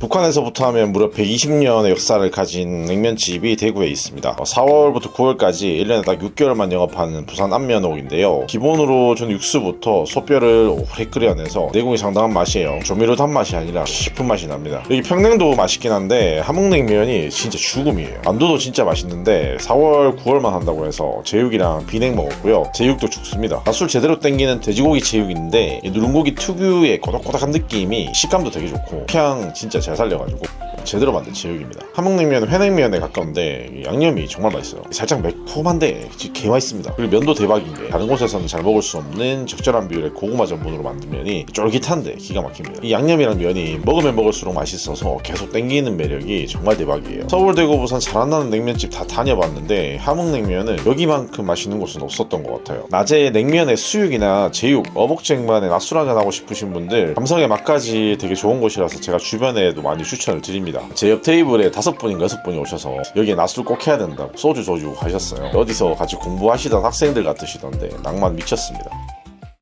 북한에서부터 하면 무려 120년의 역사를 가진 냉면집이 대구에 있습니다. 4월부터 9월까지 1년에 딱 6개월만 영업하는 부산 안면옥인데요. 기본으로 저는 육수부터 소뼈를 오래 끓여내서 내공이 상당한 맛이에요. 조미료 단맛이 아니라 깊은 맛이 납니다. 여기 평냉도 맛있긴 한데 함흥냉면이 진짜 죽음이에요. 만두도 진짜 맛있는데 4월, 9월만 한다고 해서 제육이랑 비냉 먹었고요. 제육도 죽습니다. 술 제대로 땡기는 돼지고기 제육인데 이 누룽고기 특유의 꼬닥꼬닥한 느낌이 식감도 되게 좋고 향 진짜 잘 살려가지고 제대로 만든 제육입니다. 함흥냉면은 회냉면에 가까운데 이 양념이 정말 맛있어요. 살짝 매콤한데 개 맛있습니다. 그리고 면도 대박인 게 다른 곳에서는 잘 먹을 수 없는 적절한 비율의 고구마 전분으로 만든 면이 쫄깃한데 기가 막힙니다. 이 양념이랑 면이 먹으면 먹을수록 맛있어서 계속 땡기는 매력이 정말 대박이에요. 서울, 대구, 부산 잘안 나는 냉면집 다 다녀봤는데 함흥냉면은 여기만큼 맛있는 곳은 없었던 것 같아요. 낮에 냉면에 수육이나 제육, 어복쟁반에 낮술 한잔 하고 싶으신 분들 감성의 맛까지 되게 좋은 곳이라서 제가 주변에도 많이 추천을 드립니다. 제 옆 테이블에 다섯 분인가 여섯 분이 오셔서 여기 낮술 꼭 해야 된다고 소주 줘주고 가셨어요. 어디서 같이 공부하시던 학생들 같으시던데 낭만 미쳤습니다.